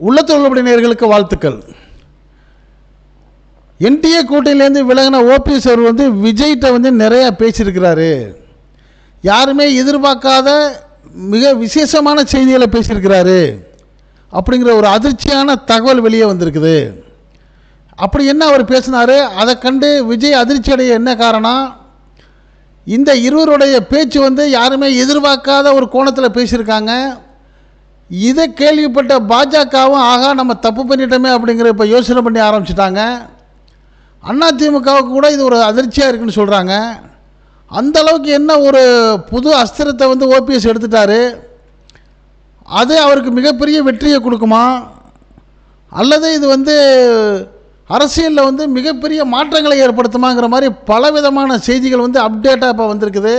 உள்ளத்தொழிலுடைய வாழ்த்துக்கள். NDA கூட்டணியிலேருந்து விலகின OPS அவர் வந்து விஜய்கிட்ட வந்து நிறையா பேசியிருக்கிறாரு. யாருமே எதிர்பார்க்காத மிக விசேஷமான செய்திகளை பேசியிருக்கிறாரு. அப்படிங்கிற ஒரு அதிர்ச்சியான தகவல் வெளியே வந்திருக்குது. அப்படி என்ன அவர் பேசினார்? அதை கண்டு விஜய் அதிர்ச்சி அடைய என்ன காரணம்? இந்த இருவருடைய பேச்சு வந்து யாருமே எதிர்பார்க்காத ஒரு கோணத்தில் பேசியிருக்காங்க. இதை கேள்விப்பட்ட பாஜகவும் ஆகா நம்ம தப்பு பண்ணிட்டோமே அப்படிங்கிற இப்போ யோசனை பண்ணி ஆரம்பிச்சிட்டாங்க. அதிமுகவுக்கு கூட இது ஒரு அதிர்ச்சியாக இருக்குன்னு சொல்கிறாங்க அந்த அளவுக்கு என்ன ஒரு புது அஸ்திரத்தை வந்து ஓபிஎஸ் எடுத்துட்டாரு. அது அவருக்கு மிகப்பெரிய வெற்றியை கொடுக்குமா? அல்லது இது வந்து அரசியலில் வந்து மிகப்பெரிய மாற்றங்களை ஏற்படுத்துமாங்கிற மாதிரி பலவிதமான செய்திகள் வந்து அப்டேட்டாக இப்போ வந்திருக்குது.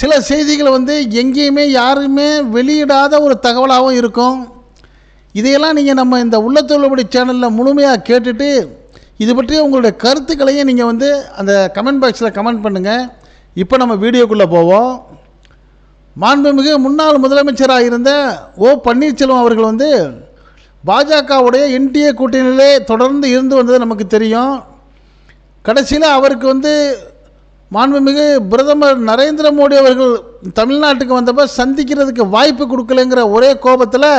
சில செய்திகளை வந்து எங்கேயுமே யாருமே வெளியிடாத ஒரு தகவலாகவும் இருக்கும். இதையெல்லாம் நீங்கள் நம்ம இந்த உள்ளத்தொழில்படி சேனலில் முழுமையாக கேட்டுட்டு இது பற்றி உங்களுடைய கருத்துக்களையும் நீங்கள் வந்து அந்த கமெண்ட் பாக்ஸில் கமெண்ட் பண்ணுங்கள் இப்போ நம்ம வீடியோக்குள்ளே போவோம். மாண்புமிகு முன்னாள் முதலமைச்சராக இருந்த ஓ பன்னீர்செல்வம் அவர்கள் வந்து பாஜகவுடைய என்டிஏ கூட்டணியிலே தொடர்ந்து இருந்து வந்தது நமக்கு தெரியும். கடைசியில் அவருக்கு வந்து மாண்புமிகு பிரதமர் நரேந்திர மோடி அவர்கள் தமிழ்நாட்டுக்கு வந்தப்போ சந்திக்கிறதுக்கு வாய்ப்பு கொடுக்கலைங்கிற ஒரே கோபத்தில்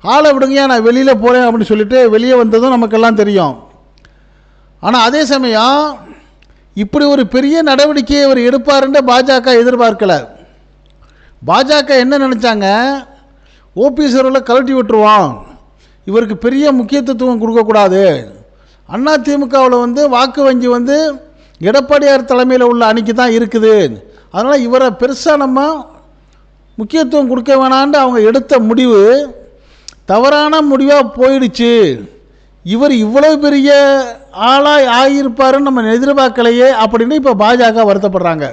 ஆளை விடுங்கயா நான் வெளியில் போகிறேன் அப்படின்னு சொல்லிட்டு வெளியே வந்ததும் நமக்கெல்லாம் தெரியும். ஆனால் அதே சமயம் இப்படி ஒரு பெரிய நடவடிக்கையை அவர் எடுப்பாருன்ற பாஜக எதிர்பார்க்கலை. பாஜக என்ன நினச்சாங்க? ஓபிஎஸ் அவர்களை கழட்டி விட்டுருவோம். இவருக்கு பெரிய முக்கியத்துவம் கொடுக்கக்கூடாது. அண்ணா திமுகவில் வந்து வாக்கு வங்கி வந்து எடப்பாடியார் தலைமையில் உள்ள அணிக்கு தான் இருக்குது. அதனால் இவரை பெருசாக நம்ம முக்கியத்துவம் கொடுக்க வேணான்னு அவங்க எடுத்த முடிவு தவறான முடிவாக போயிடுச்சு. இவர் இவ்வளோ பெரிய ஆளாக ஆகியிருப்பாருன்னு நம்ம எதிர்பார்க்கலையே அப்படின்னு இப்போ பாஜக வருத்தப்படுறாங்க.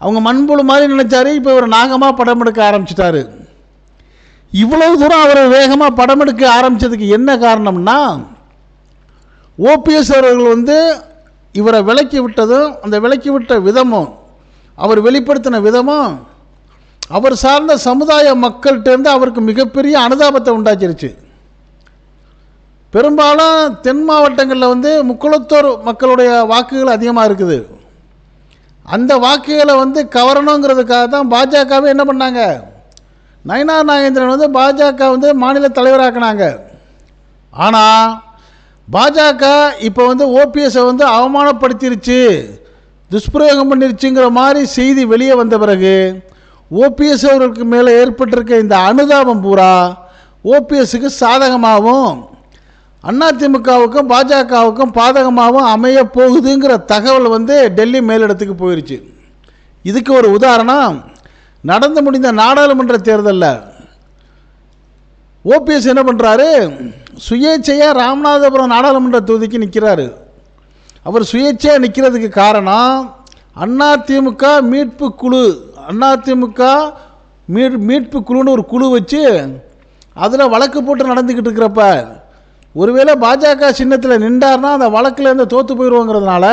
அவங்க மண்புழு மாதிரி நினச்சாரு இப்போ இவர் நாகமாக படம் எடுக்க ஆரம்பிச்சிட்டாரு. இவ்வளவு தூரம் அவர் வேகமாக படம் எடுக்க ஆரம்பித்ததுக்கு என்ன காரணம்னா ஓபிஎஸ் அவர்கள் வந்து இவரை விலக்கி விட்டதும் அந்த விலக்கி விட்ட விதமும் அவர் வெளிப்படுத்தின விதமும் அவர் சார்ந்த சமுதாய மக்கள்கிட்டேருந்து அவருக்கு மிகப்பெரிய அனுதாபத்தை உண்டாக்கிருச்சு. பெரும்பாலும் தென் மாவட்டங்களில் வந்து முக்குளத்தோர் மக்களுடைய வாக்குகள் அதிகமாக இருக்குது. அந்த வாக்குகளை வந்து கவரணுங்கிறதுக்காக தான் பாஜகவே என்ன பண்ணாங்க? நயனார் நாகேந்திரன் வந்து பாஜக வந்து மாநில தலைவராக்கினாங்க. ஆனால் பாஜக இப்போ வந்து ஓபிஎஸை வந்து அவமானப்படுத்திருச்சு துஷ்பிரயோகம் பண்ணிருச்சுங்கிற மாதிரி செய்தி வெளியே வந்த பிறகு ஓபிஎஸ் அவர்களுக்கு மேலே ஏற்பட்டிருக்க இந்த அனுதாபம் பூரா ஓபிஎஸ்க்கு சாதகமாகவும் அதிமுகவுக்கும் பாஜகவுக்கும் பாதகமாகவும் அமைய போகுதுங்கிற தகவல் வந்து டெல்லி மேலிடத்துக்கு போயிடுச்சு இதுக்கு ஒரு உதாரணம் நடந்து முடிந்த நாடாளுமன்ற தேர்தலில் ஓபிஎஸ் என்ன பண்ணுறாரு சுயேட்சையாக ராமநாதபுரம் நாடாளுமன்ற தொகுதிக்கு நிற்கிறாரு அவர் சுயேட்சையாக நிற்கிறதுக்கு காரணம் அதிமுக மீட்பு குழு அதிமுக மீ மீட்பு குழுன்னு ஒரு குழு வச்சு அதில் வழக்கு போட்டு நடந்துக்கிட்டு இருக்கிறப்ப ஒருவேளை பாஜக சின்னத்தில் நின்றார்னா அந்த வழக்கிலேருந்து தோற்று போயிடுவோங்கிறதுனால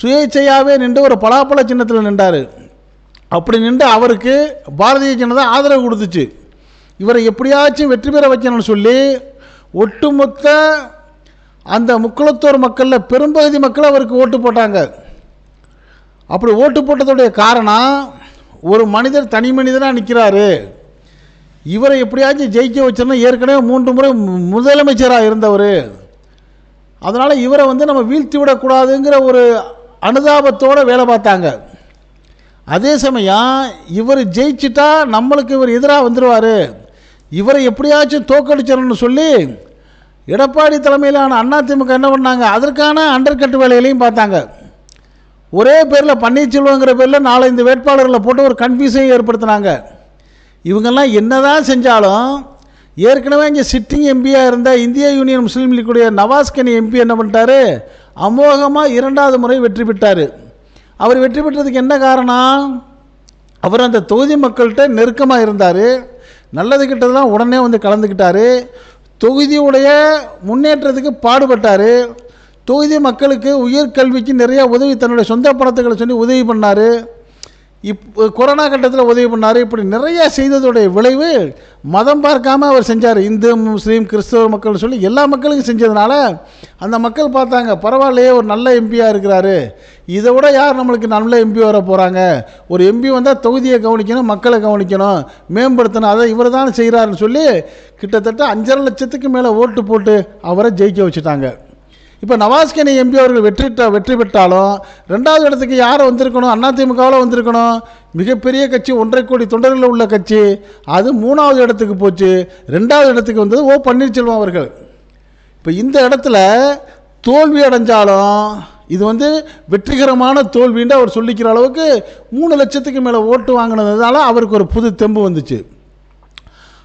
சுயேட்சையாகவே நின்று ஒரு பலாப்பழ சின்னத்தில் நின்றார். அப்படி நின்று அவருக்கு பாரதிய ஜனதா ஆதரவு கொடுத்துச்சு. இவரை எப்படியாச்சும் வெற்றி பெற வைக்கணும்னு சொல்லி ஒட்டுமொத்த அந்த முக்குளத்தோர் மக்களில் பெரும்பகுதி மக்கள் அவருக்கு ஓட்டு போட்டாங்க. அப்படி ஓட்டு போட்டதுடைய காரணம் ஒரு மனிதர் தனி மனிதனாக நிற்கிறாரு இவரை எப்படியாச்சும் ஜெயிக்க வச்சிருந்தா ஏற்கனவே மூன்று முறை முதலமைச்சராக இருந்தவர். அதனால் இவரை வந்து நம்ம வீழ்த்தி விடக்கூடாதுங்கிற ஒரு அனுதாபத்தோடு வேலை பார்த்தாங்க. அதே சமயம் இவர் ஜெயிச்சிட்டா நம்மளுக்கு இவர் எதிராக வந்துடுவார் இவரை எப்படியாச்சும் தோக்கடிச்சிடணும்னு சொல்லி எடப்பாடி தலைமையிலான அதிமுக என்ன பண்ணாங்க? அதற்கான அண்டர்கட் வேலைகளையும் பார்த்தாங்க. ஒரே பேரில் பன்னீர்செல்வங்கிற பேரில் நாலஞ்சு வேட்பாளர்களை போட்டு ஒரு கன்ஃபியூஷன் ஏற்படுத்தினாங்க. இவங்கெல்லாம் என்னதான் செஞ்சாலும் ஏற்கனவே இங்கே சிட்டிங் எம்பியாக இருந்த இந்திய யூனியன் முஸ்லீம் லீக்குடைய நவாஸ்கனி எம்பி என்ன பண்ணிட்டாரு? அமோகமாக இரண்டாவது முறை வெற்றி பெற்றார். அவர் வெற்றி பெற்றதுக்கு என்ன காரணம்? அவர் அந்த தொகுதி மக்கள்கிட்ட நெருக்கமாக இருந்தார். நல்லது கிட்டதெல்லாம் உடனே வந்து கலந்துக்கிட்டாரு தொகுதியுடைய முன்னேற்றத்துக்கு பாடுபட்டார். தொகுதி மக்களுக்கு உயர்கல்விக்கு நிறைய உதவி தன்னுடைய சொந்த பணத்துக்களை சொல்லி உதவி பண்ணார். இப் கொரோனா கட்டத்தில் உதவி பண்ணார். இப்படி நிறையா செய்ததோடைய விளைவு மதம் பார்க்காம அவர் செஞ்சார். இந்து முஸ்லீம் கிறிஸ்தவ மக்கள் சொல்லி எல்லா மக்களுக்கும் செஞ்சதுனால அந்த மக்கள் பார்த்தாங்க பரவாயில்லையே ஒரு நல்ல எம்பியாக இருக்கிறாரு. இதை விட யார் நம்மளுக்கு நல்ல எம்பி வர போகிறாங்க ஒரு எம்பி வந்தால் தொகுதியை கவனிக்கணும் மக்களை கவனிக்கணும் மேம்படுத்தணும் அதை இவர் தான் செய்கிறாருன்னு சொல்லி கிட்டத்தட்ட அஞ்சரை லட்சத்துக்கு மேலே ஓட்டு போட்டு அவரை ஜெயிக்க வச்சுட்டாங்க. இப்போ நவாஸ்கனி எம்பி அவர்கள் வெற்றி வெற்றி பெற்றாலும் ரெண்டாவது இடத்துக்கு யார் வந்திருக்கணும்? அதிமுகவில் வந்திருக்கணும். மிகப்பெரிய கட்சி ஒன்றரை கோடி தொண்டர்கள் உள்ள கட்சி. அது மூணாவது இடத்துக்கு போச்சு. ரெண்டாவது இடத்துக்கு வந்தது ஓ பன்னீர்செல்வம் அவர்கள். இப்போ இந்த இடத்துல தோல்வி அடைஞ்சாலும் இது வந்து வெற்றிகரமான தோல்வின்னு அவர் சொல்லிக்கிற அளவுக்கு மூணு லட்சத்துக்கு மேலே ஓட்டு வாங்கினதுனால அவருக்கு ஒரு புது தெம்பு வந்துச்சு.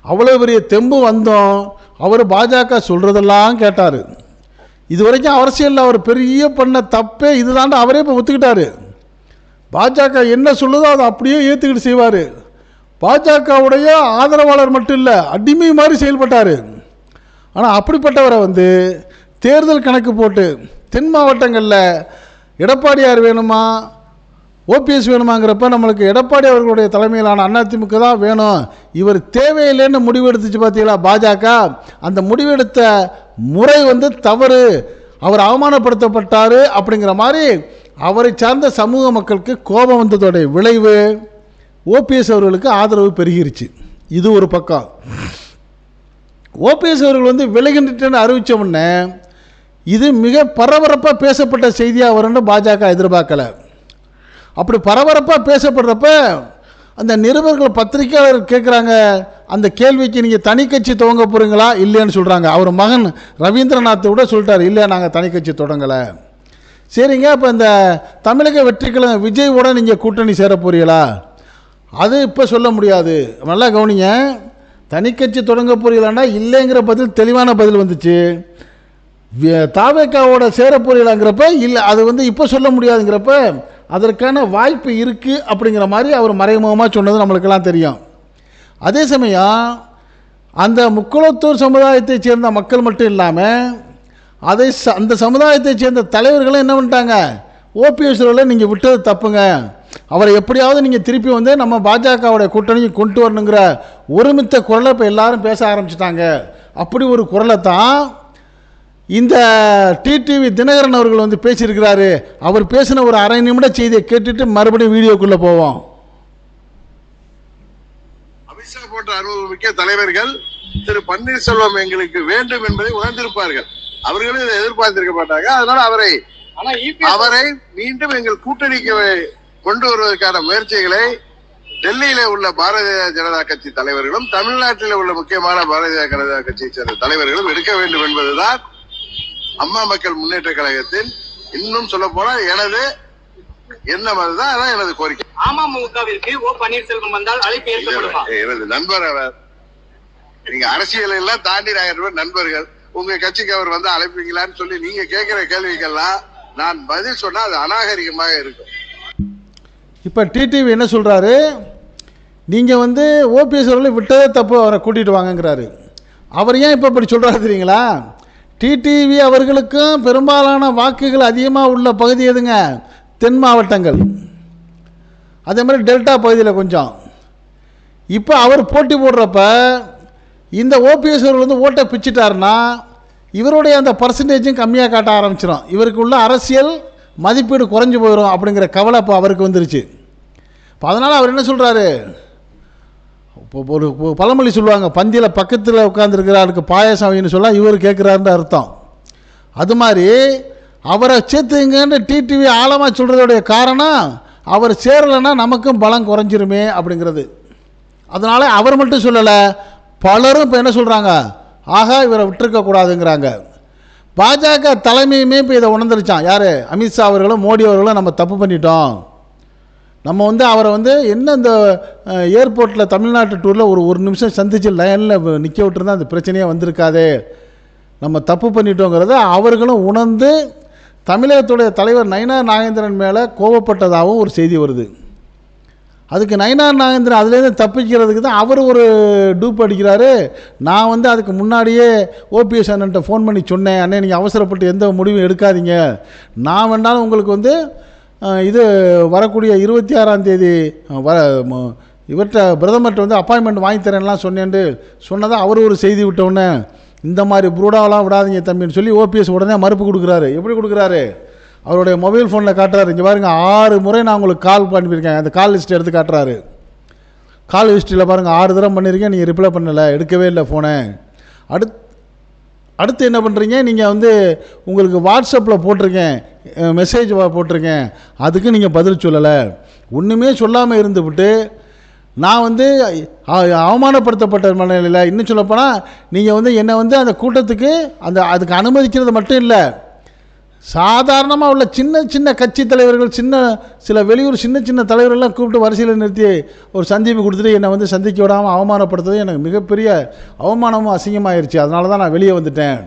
அவ்வளோ பெரிய தெம்பு வந்தோம். அவர் பாஜக சொல்கிறதெல்லாம் கேட்டார். இது வரைக்கும் அரசியலில் அவர் பெரிய பண்ண தப்பே இதுதான்டா அவரே இப்போ ஒத்துக்கிட்டாரு. பாஜக என்ன சொல்லுதோ அதை அப்படியே ஏற்றுக்கிட்டு செய்வார். பாஜகவுடைய ஆதரவாளர் மட்டும் இல்லை அடிமை மாதிரி செயல்பட்டார். ஆனால் அப்படிப்பட்டவரை வந்து தேர்தல் கணக்கு போட்டு தென் மாவட்டங்களில் எடப்பாடியார் வேணுமா ஓபிஎஸ் வேணுமாங்கிறப்ப நம்மளுக்கு எடப்பாடி அவர்களுடைய தலைமையிலான அதிமுக தான் வேணும். இவர் தேவையில்லைன்னு முடிவெடுத்துச்சு பார்த்தீங்களா பாஜக? அந்த முடிவெடுத்த முறை வந்து தவறு. அவர் அவமானப்படுத்தப்பட்டார் அப்படிங்கிற மாதிரி அவரை சார்ந்த சமூக மக்களுக்கு கோபம் வந்ததோடைய விளைவு ஓபிஎஸ் அவர்களுக்கு ஆதரவு பெருகிருச்சு. இது ஒரு பக்கம். ஓபிஎஸ் அவர்கள் வந்து விலகின்றிட்டேன்னு அறிவித்த உடனே இது மிக பரபரப்பாக பேசப்பட்ட செய்தியாக வரும்னு பாஜக எதிர்பார்க்கலை. அப்படி பரபரப்பாக பேசப்படுறப்ப அந்த நிருபர்கள் பத்திரிக்கையாளர் கேட்குறாங்க அந்த கேள்விக்கு நீங்கள் தனி கட்சி துவங்க போகிறீங்களா இல்லைன்னு சொல்கிறாங்க அவர் மகன் ரவீந்திரநாத் கூட சொல்லிட்டார் இல்லை நாங்கள் தனி கட்சி தொடங்கலை. சரிங்க இப்போ இந்த தமிழக வெற்றிக்கிழமை விஜயோட நீங்கள் கூட்டணி சேர போறீங்களா? அது இப்போ சொல்ல முடியாது. நல்லா கவனிங்க தனி கட்சி தொடங்க போறீங்களான்னா இல்லைங்கிற பதில் தெளிவான பதில் வந்துச்சு. தாவேக்காவோட சேரப்போறீங்களாங்கிறப்ப இல்லை அது வந்து இப்போ சொல்ல முடியாதுங்கிறப்ப அதற்கான வாய்ப்பு இருக்குது அப்படிங்கிற மாதிரி அவர் மறைமுகமாக சொன்னது நம்மளுக்கெல்லாம் தெரியும். அதே சமயம் அந்த முக்குளத்தூர் சமுதாயத்தைச் சேர்ந்த மக்கள் மட்டும் இல்லாமல் அதை ச- அந்த சமுதாயத்தைச் சேர்ந்த தலைவர்களும் என்ன பண்ணிட்டாங்க? ஓபிஎஸ் நீங்கள் விட்டது தப்புங்க. அவரை எப்படியாவது நீங்கள் திருப்பி வந்து நம்ம பாஜகவுடைய கூட்டணியை கொண்டு வரணுங்கிற ஒருமித்த குரலை இப்போ எல்லாரும் பேச ஆரம்பிச்சிட்டாங்க. அப்படி ஒரு குரலை தான் இந்த டிடிவி தினகரன் அவர்கள் வந்து பேசியிருக்கிறாரு. அவர் பேசின ஒரு அரை நிமிட செய்தியை கேட்டுட்டு மறுபடியும் வீடியோக்குள்ளே போவோம். அமித்ஷா போன்ற அனுபவம் மிக்க தலைவர்கள் திரு பன்னீர்செல்வம் எங்களுக்கு வேண்டும் என்பதை உணர்ந்திருப்பார்கள். அவர்களும் இதை எதிர்பார்த்திருக்க மாட்டாங்க. அதனால அவரை EPS அவரை மீண்டும் எங்கள் கூட்டணிக்கு கொண்டு வருவதற்கான முயற்சிகளை டெல்லியில உள்ள பாரதிய ஜனதா கட்சி தலைவர்களும் தமிழ்நாட்டில் உள்ள முக்கியமான பாரதிய ஜனதா கட்சியை சேர்ந்த தலைவர்களும் எடுக்க வேண்டும் என்பதுதான் அம்மா மக்கள் முன்னேற்ற கழகத்தின் இன்னும் சொல்ல போனா எனது எண்ணம் அதுதான் அதான் எனது கோரிக்கை. அமமுகவிற்கு ஓ பன்னீர்செல்வம் வந்தால் அழைப்பு ஏற்கப்படுமா? எனது நண்பர் அவர். நீங்க அரசியல் எல்லாம் தாண்டி பேரும் நண்பர்கள். உங்க கட்சிக்கு அவர் வந்து அழைப்பீங்களான்னு சொல்லி நீங்க கேட்கிற கேள்விக்கெல்லாம் நான் பதில் சொன்னா அது அநாகரிகமாக இருக்கும். இப்போ டிடிவி என்ன சொல்கிறாரு நீங்கள் வந்து ஓபிஎஸ் அவர்களை விட்டதே தப்பு அவரை கூட்டிகிட்டு வாங்கங்கிறாரு. அவர் ஏன் இப்போ இப்படி சொல்கிறாரு தெரியுங்களா? டிடிவி அவர்களுக்கும் பெரும்பாலான வாக்குகள் அதிகமாக உள்ள பகுதி எதுங்க? தென் மாவட்டங்கள். அதே மாதிரி டெல்டா பகுதியில் கொஞ்சம். இப்போ அவர் போட்டி போடுறப்ப இந்த ஓபிஎஸ் அவர்கள் வந்து ஓட்டை பிச்சுட்டாருன்னா இவருடைய அந்த பர்சன்டேஜும் கம்மியாக காட்ட ஆரம்பிச்சிடும் இவருக்கு உள்ள அரசியல் மதிப்பீடு குறைஞ்சி போயிடும் அப்படிங்கிற கவலை இப்போ அவருக்கு வந்துருச்சு. இப்போ அதனால் அவர் என்ன சொல்கிறாரு ஒரு ஒரு பழமொழி சொல்லுவாங்க பந்தியில் பக்கத்தில் உட்காந்துருக்கிற ஆளுக்கு பாயாசம் வைன்னு சொல்ல இவர் கேட்குறாருன்னு அர்த்தம். அது மாதிரி அவரை சேர்த்துங்கன்னு டிடிவி ஆழமாக சொல்கிறதோடைய காரணம் அவர் சேரலைன்னா நமக்கும் பலம் குறைஞ்சிருமே அப்படிங்கிறது. அதனால் அவர் மட்டும் சொல்லலை பலரும் இப்போ என்ன சொல்கிறாங்க ஆகா இவரை விட்டுருக்கக்கூடாதுங்கிறாங்க பாஜக தலைமையுமே இப்போ இதை உணர்ந்துருச்சான் யார்? அமித்ஷா அவர்களும் மோடி அவர்களும் நம்ம தப்பு பண்ணிட்டோம். நம்ம வந்து அவரை வந்து என்ன இந்த ஏர்போர்ட்டில் தமிழ்நாட்டு டூரில் ஒரு ஒரு நிமிஷம் சந்திச்சு லைனில் நிற்க விட்டுருந்தா அந்த பிரச்சனையே வந்திருக்காதே. நம்ம தப்பு பண்ணிட்டோங்கிறத அவர்களும் உணர்ந்து தமிழகத்துடைய தலைவர் நயனார் நாகேந்திரன் மேலே கோவப்பட்டதாகவும் ஒரு செய்தி வருது. அதுக்கு நயனார் நாகேந்திரன் அதுலேருந்து தப்பிக்கிறதுக்கு தான் அவர் ஒரு டூப் அடிக்கிறாரு. நான் வந்து அதுக்கு முன்னாடியே ஓபிஎஸ் அண்ணன்ட்ட ஃபோன் பண்ணி சொன்னேன் அண்ணே நீங்கள் அவசரப்பட்டு எந்த முடிவும் எடுக்காதீங்க. நான் வேணாலும் உங்களுக்கு வந்து இது வரக்கூடிய இருபத்தி ஆறாம் தேதி வர இவர்கிட்ட பிரதமர்கிட்ட வந்து அப்பாயின்மெண்ட் வாங்கி தரேன்லாம் சொன்னேன்ட்டு சொன்னதாக அவர் ஒரு செய்தி விட்டவுடனே இந்த மாதிரி புரூடாவெலாம் விடாதீங்க தம்பின்னு சொல்லி ஓபிஎஸ் உடனே மறுப்பு கொடுக்குறாரு. எப்படி கொடுக்குறாரு? அவருடைய மொபைல் ஃபோனில் காட்டுறாரு. இங்கே பாருங்கள் ஆறு முறை நான் உங்களுக்கு கால் பண்ணியிருக்கேன். அந்த கால் லிஸ்ட் எடுத்து காட்டுறாரு. கால் ஹிஸ்ட்ரியில் பாருங்கள் ஆறு தடவை பண்ணியிருக்கேன் நீங்கள் ரிப்ளை பண்ணலை எடுக்கவே இல்லை ஃபோனை அடுத்து அடுத்து என்ன பண்ணுறீங்க நீங்கள் வந்து உங்களுக்கு வாட்ஸ்அப்பில் போட்டிருக்கேன். மெசேஜ் போட்டிருக்கேன். அதுக்கு நீங்கள் பதில் சொல்லலை. ஒன்றுமே சொல்லாமல் இருந்துவிட்டு நான் வந்து அவமானப்படுத்தப்பட்ட மனநிலையில் இன்னும் சொல்லப்போனால் நீங்கள் வந்து என்னை வந்து அந்த கூட்டத்துக்கு அந்த அதுக்கு அனுமதிக்கிறது மட்டும் இல்லை. சாதாரணமாக உள்ள சின்ன சின்ன கட்சி தலைவர்கள் சின்ன சில வெளியூர் சின்ன சின்ன தலைவர்கள்லாம் கூப்பிட்டு வரிசையில் நிறுத்தி ஒரு சந்திப்பு கொடுத்துட்டு என்னை வந்து சந்திக்க விடாமல் அவமானப்படுத்துறது எனக்கு மிகப்பெரிய அவமானமும் அசிங்கமாயிருச்சு. அதனால தான் நான் வெளியே வந்துட்டேன்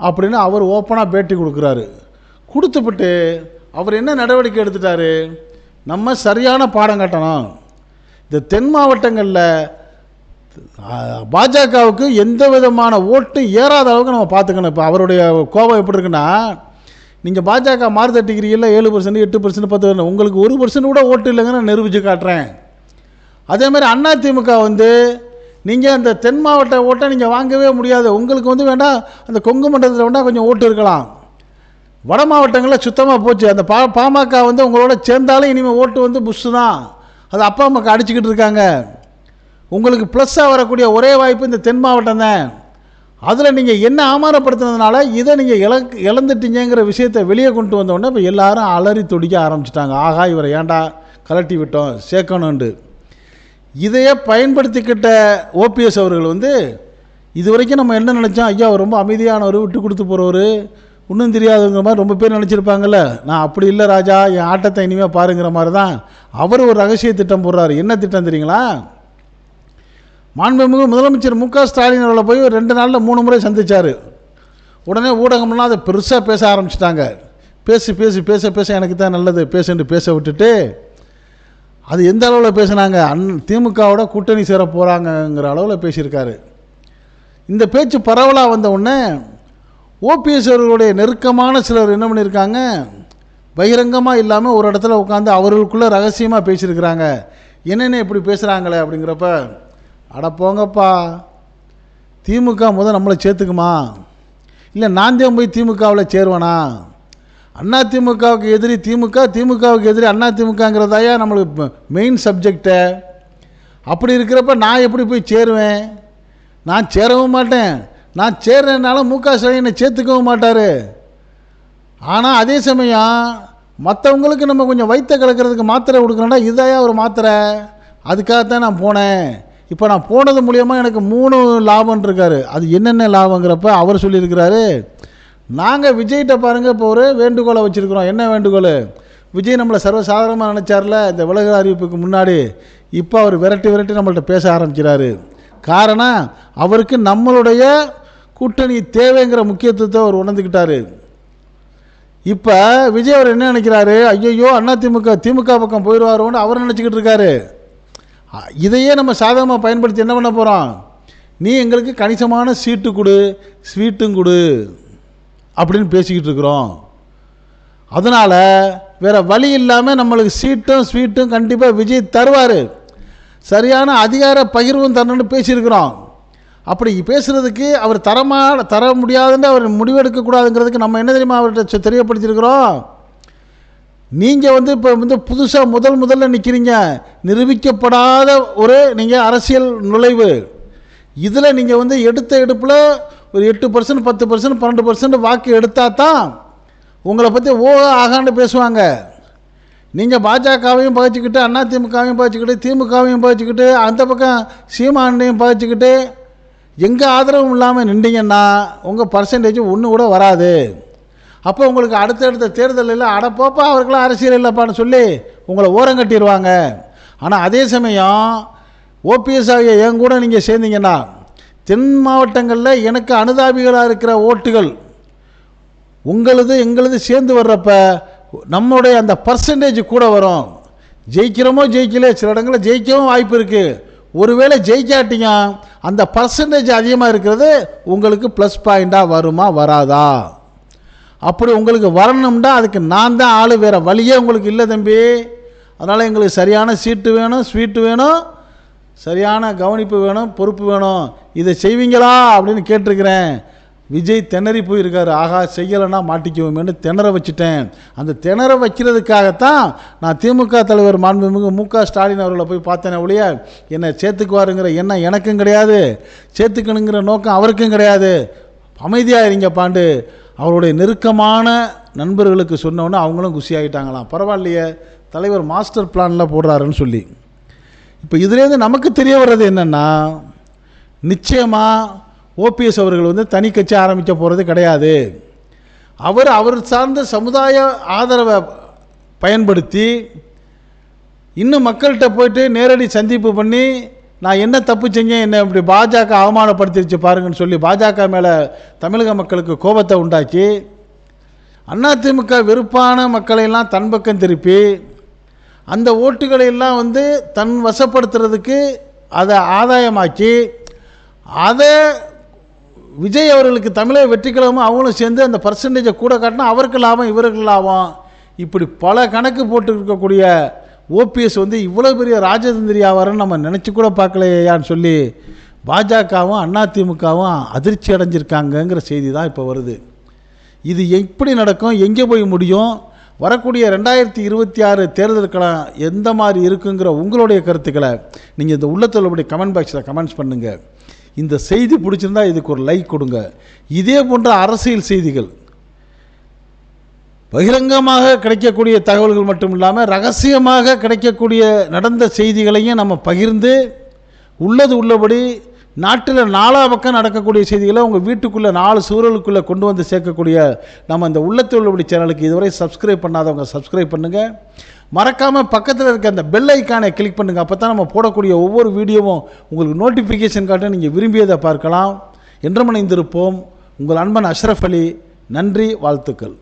அப்படின்னு அவர் ஓப்பனாக பேட்டி கொடுக்குறாரு. கொடுத்துப்பட்டு அவர் என்ன நடவடிக்கை எடுத்துட்டாரு? நம்ம சரியான பாடம் கட்டணும். இந்த தென் மாவட்டங்களில் பாஜகவுக்கு எந்த விதமான ஓட்டு ஏறாத அளவுக்கு நம்ம பார்த்துக்கணும். இப்போ அவருடைய கோபம் எப்படி இருக்குன்னா நீங்கள் பாஜக மாறுதட்டிக்கிறீங்கள ஏழு பர்சன்ட் எட்டு பர்சன்ட் பத்து பர்சன்ட் உங்களுக்கு ஒரு பர்சன்ட் கூட ஓட்டு இல்லைங்க நான் நிரூபித்து காட்டுறேன். அதே மாதிரி அதிமுக வந்து நீங்கள் அந்த தென் மாவட்ட ஓட்டை நீங்கள் வாங்கவே முடியாது. உங்களுக்கு வந்து வேண்டாம் அந்த கொங்கு மண்டலத்தில் வேண்டாம் கொஞ்சம் ஓட்டு இருக்கலாம். வட மாவட்டங்களில் சுத்தமாக போச்சு. அந்த பா பாமக வந்து உங்களோட சேர்ந்தாலும் இனிமேல் ஓட்டு வந்து புஷ்ஷு தான். அது அப்பா அம்மாக்கு அடிச்சுக்கிட்டு இருக்காங்க. உங்களுக்கு ப்ளஸ்ஸாக வரக்கூடிய ஒரே வாய்ப்பு இந்த தென் மாவட்டம் தான். அதில் நீங்கள் என்ன ஆமாரப்படுத்தினதுனால இதை நீங்கள் இழ இழந்துட்டீங்கிற விஷயத்தை வெளியே கொண்டு வந்தோடனே இப்போ எல்லாரும் அலறி துடிக்க ஆரம்பிச்சிட்டாங்க. ஆகா இவரை ஏன்டா கலட்டி விட்டோம்? சேர்க்கணுண்டு இதையே பயன்படுத்திக்கிட்ட ஓபிஎஸ் அவர்கள் வந்து இது வரைக்கும் நம்ம என்ன நினச்சோம்? ஐயா அவர் ரொம்ப அமைதியானவர் விட்டு கொடுத்து போகிறவர் ஒன்றும் தெரியாதுங்கிற மாதிரி ரொம்ப பேர் நினச்சிருப்பாங்கல்ல. நான் அப்படி இல்லை ராஜா என் ஆட்டத்தை இனிமேல் பாருங்கிற மாதிரி தான் அவர் ஒரு ரகசிய திட்டம் போடுறாரு. என்ன திட்டம் தெரியுங்களா? மாண்புமிகு முதலமைச்சர் மு க ஸ்டாலின் அவர்களை போய் ஒரு ரெண்டு நாளில் மூணு முறை சந்திச்சார். உடனே ஊடகம்லாம் அதை பெருசாக பேச ஆரம்பிச்சிட்டாங்க. பேசி பேசி பேச பேச எனக்கு தான் நல்லது பேசுன்ட்டு பேச விட்டுட்டு அது எந்த அளவில் பேசுனாங்க? அந் திமுகவோட கூட்டணி சேர போகிறாங்கங்கிற அளவில் பேசியிருக்காரு. இந்த பேச்சு பரவலாக வந்த உடனே ஓபிஎஸ் அவர்களுடைய நெருக்கமான சிலர் என்ன பண்ணியிருக்காங்க? பகிரங்கமாக இல்லாமல் ஒரு இடத்துல உட்காந்து அவர்களுக்குள்ளே ரகசியமாக பேசியிருக்கிறாங்க. என்னென்ன இப்படி பேசுகிறாங்களே அப்படிங்கிறப்ப அட போங்கப்பா. திமுக முதல் நம்மளை சேர்த்துக்குமா? இல்லை நான் தான் போய் திமுகவில் சேருவேனா? அண்ணா திமுகவுக்கு எதிரி திமுக திமுகவுக்கு எதிரி அண்ணா திமுகங்கிறதாயா நம்மளுக்கு மெயின் சப்ஜெக்டை அப்படி இருக்கிறப்ப நான் எப்படி போய் சேருவேன்? நான் சேரவும் மாட்டேன். நான் சேர்றதுனால மு க ஸ்டாலினை சேர்த்துக்கவும் மாட்டார். ஆனால் அதே சமயம் மற்றவங்களுக்கு நம்ம கொஞ்சம் வயிற்ற கலக்கிறதுக்கு மாத்திரை கொடுக்கணும்னா இதாயா ஒரு மாத்திரை? அதுக்காகத்தான் நான் போனேன். இப்போ நான் போனது மூலயமா எனக்கு மூணு லாபம் இருக்காரு. அது என்னென்ன லாபங்கிறப்ப அவர் சொல்லியிருக்கிறாரு நாங்கள் விஜய்கிட்ட பாருங்கள் இப்போ ஒரு வேண்டுகோளை வச்சுருக்குறோம். என்ன வேண்டுகோள்? விஜய் நம்மளை சர்வசாதாரணமாக நினச்சார்ல இந்த விலகு அறிவிப்புக்கு முன்னாடி. இப்போ அவர் விரட்டி விரட்டி நம்மள்ட்ட பேச ஆரம்பிக்கிறாரு. காரணம் அவருக்கு நம்மளுடைய கூட்டணி தேவைங்கிற முக்கியத்துவத்தை அவர் உணர்ந்துக்கிட்டாரு இப்போ விஜய் அவர் என்ன நினைக்கிறாரு? ஐயோ அண்ணா திமுக திமுக பக்கம் போயிடுவாரோன்னு அவர் நினச்சிக்கிட்டு இருக்காரு. இதையே நம்ம சாதகமாக பயன்படுத்தி என்ன பண்ண போகிறோம் நீ எங்களுக்கு கணிசமான சீட்டு கொடு ஸ்வீட்டும் கொடு அப்படின்னு பேசிக்கிட்டு இருக்கிறோம். அதனால் வேறு வழி இல்லாமல் நம்மளுக்கு சீட்டும் ஸ்வீட்டும் கண்டிப்பாக விஜய் தருவார். சரியான அதிகார பகிர்வும் தரணும்னு பேசியிருக்கிறோம். அப்படி பேசுகிறதுக்கு அவர் தரமா தர முடியாதுன்னு அவர் முடிவெடுக்கக்கூடாதுங்கிறதுக்கு நம்ம என்ன தெரியுமா அவர்கிட்ட தெரியப்படுத்தியிருக்கிறோம்? நீங்கள் வந்து இப்போ வந்து புதுசாக முதல் முதல்ல நிற்கிறீங்க நிரூபிக்கப்படாத ஒரு நீங்கள் அரசியல் நுழைவு. இதில் நீங்கள் வந்து எடுத்த எடுப்பில் ஒரு எட்டு பர்சன்ட் பத்து பர்சன்ட் பன்னெண்டு பர்சன்ட் வாக்கு எடுத்தால் தான் உங்களை பற்றி ஓ ஆகான்னு பேசுவாங்க. நீங்கள் பாஜகவையும் பகிச்சுக்கிட்டு அண்ணா திமுகவையும் பகிச்சுக்கிட்டு திமுகவையும் பகிச்சுக்கிட்டு அந்த பக்கம் சீமானையும் பகிச்சுக்கிட்டு எங்கள் ஆதரவும் இல்லாமல் நின்றீங்கன்னா உங்கள் பர்சன்டேஜ் ஒன்று கூட வராது. அப்போ உங்களுக்கு அடுத்தடுத்த தேர்தலில் அடப்போப்பா அவருக்கெல்லாம் அரசியல் இல்லைப்பான்னு சொல்லி உங்களை ஓரம் கட்டிடுவாங்க ஆனால் அதே சமயம் ஓபிஎஸ் ஆகிய என் கூட நீங்கள் சேர்ந்தீங்கன்னா தென் மாவட்டங்களில் எனக்கு அனுதாபிகளாக இருக்கிற ஓட்டுகள் உங்களது எங்களது சேர்ந்து வர்றப்ப நம்மளுடைய அந்த பர்சன்டேஜ் கூட வரும். ஜெயிக்கிறோமோ ஜெயிக்கல சில இடங்களில் ஜெயிக்கவும் வாய்ப்பு இருக்குது ஒருவேளை ஜெயிக்காட்டிங்க அந்த பர்சன்டேஜ் அதிகமாக இருக்கிறது உங்களுக்கு ப்ளஸ் பாயிண்ட்டாக வருமா வராதா? அப்படி உங்களுக்கு வரணும்னா அதுக்கு நான் தான் ஆள் வேறு வழியே உங்களுக்கு இல்லை தம்பி. அதனால் எங்களுக்கு சரியான சீட்டு வேணும் ஸ்வீட்டு வேணும் சரியான கவனிப்பு வேணும் பொறுப்பு வேணும். இதை செய்வீங்களா அப்படின்னு கேட்டிருக்கிறேன். விஜய் திணறி போயிருக்காரு. ஆகா செய்யலைன்னா மாட்டிக்குவோமேனு திணற வச்சுட்டேன். அந்த திணற வைக்கிறதுக்காகத்தான் நான் திமுக தலைவர் மாண்புமிகு மு க ஸ்டாலின் அவர்களை போய் பார்த்தேனே ஒழிய என்னை சேர்த்துக்குவாருங்கிற எண்ணம் எனக்கும் கிடையாது. சேர்த்துக்கணுங்கிற நோக்கம் அவருக்கும் கிடையாது. அமைதியாக இருங்கப்பாண்டு அவருடைய நெருக்கமான நண்பர்களுக்கு சொன்னோன்னே அவங்களும் குஷியாகிட்டாங்களாம் பரவாயில்லையே தலைவர் மாஸ்டர் பிளானில் போடுறாருன்னு சொல்லி. இப்போ இதுலேருந்து நமக்கு தெரிய வர்றது என்னென்னா நிச்சயமாக ஓபிஎஸ் அவர்கள் வந்து தனி கட்சி ஆரம்பிக்க போகிறது கிடையாது. அவர் அவர் சார்ந்த சமுதாய ஆதரவை பயன்படுத்தி இன்னும் மக்கள்கிட்ட போயிட்டு நேரடி சந்திப்பு பண்ணி நான் என்ன தப்பு செஞ்சேன் என்னை இப்படி பாஜக அவமானப்படுத்திருச்சு பாருங்கன்னு சொல்லி பாஜக மேலே தமிழக மக்களுக்கு கோபத்தை உண்டாக்கி அதிமுக வெறுப்பான மக்களையெல்லாம் தன் பக்கம் திருப்பி அந்த ஓட்டுகளை எல்லாம் வந்து தன் வசப்படுத்துறதுக்கு அதை ஆதாயமாக்கி அதை விஜய் அவர்களுக்கு தமிழக வெற்றிக்கிழமை அவங்களும் சேர்ந்து அந்த பர்சன்டேஜை கூட காட்டினா அவருக்கு லாபம் இவருக்கு லாபம். இப்படி பல கணக்கு போட்டு இருக்கக்கூடிய ஓபிஎஸ் வந்து இவ்வளோ பெரிய ராஜதந்திரி நம்ம நினச்சி கூட பார்க்கலையான்னு சொல்லி பாஜகவும் அதிமுகவும் அதிர்ச்சி அடைஞ்சிருக்காங்கங்கிற செய்தி தான் இப்போ வருது. இது எப்படி நடக்கும்? எங்கே போய் முடியும்? வரக்கூடிய ரெண்டாயிரத்தி இருபத்தி ஆறு தேர்தலுக்கெல்லாம் எந்த மாதிரி இருக்குங்கிற உங்களுடைய கருத்துக்களை நீங்கள் இந்த உள்ளத்தில் கமெண்ட் பாக்ஸில் கமெண்ட்ஸ் பண்ணுங்கள் இந்த செய்தி பிடிச்சிருந்தா இதுக்கு ஒரு லைக் கொடுங்க. இதே போன்ற அரசியல் செய்திகள் பகிரங்கமாக கிடைக்கக்கூடிய தகவல்கள் மட்டும் இல்லாமல் ரகசியமாக கிடைக்கக்கூடிய நடந்த செய்திகளையும் நம்ம பகிர்ந்து உள்ளது உள்ளபடி நாட்டில் நாலா பக்கம் நடக்கக்கூடிய செய்திகளை உங்கள் வீட்டுக்குள்ளே நாலு சூழலுக்குள்ளே கொண்டு வந்து சேர்க்கக்கூடிய நம்ம இந்த உள்ளத்தில் உள்ளபடி சேனலுக்கு இதுவரை சப்ஸ்கிரைப் பண்ணாதவங்க சப்ஸ்கிரைப் பண்ணுங்கள் மறக்காமல் பக்கத்தில் இருக்க அந்த பெல் ஐக்கானை கிளிக் பண்ணுங்கள் அப்போ தான் நம்ம போடக்கூடிய ஒவ்வொரு வீடியோவும் உங்களுக்கு நோட்டிஃபிகேஷன் காட்ட நீங்கள் விரும்பியதை பார்க்கலாம். என்றும் இணைந்திருப்போம். உங்கள் அன்பன் அஷ்ரஃப் அலி. நன்றி வாழ்த்துக்கள்.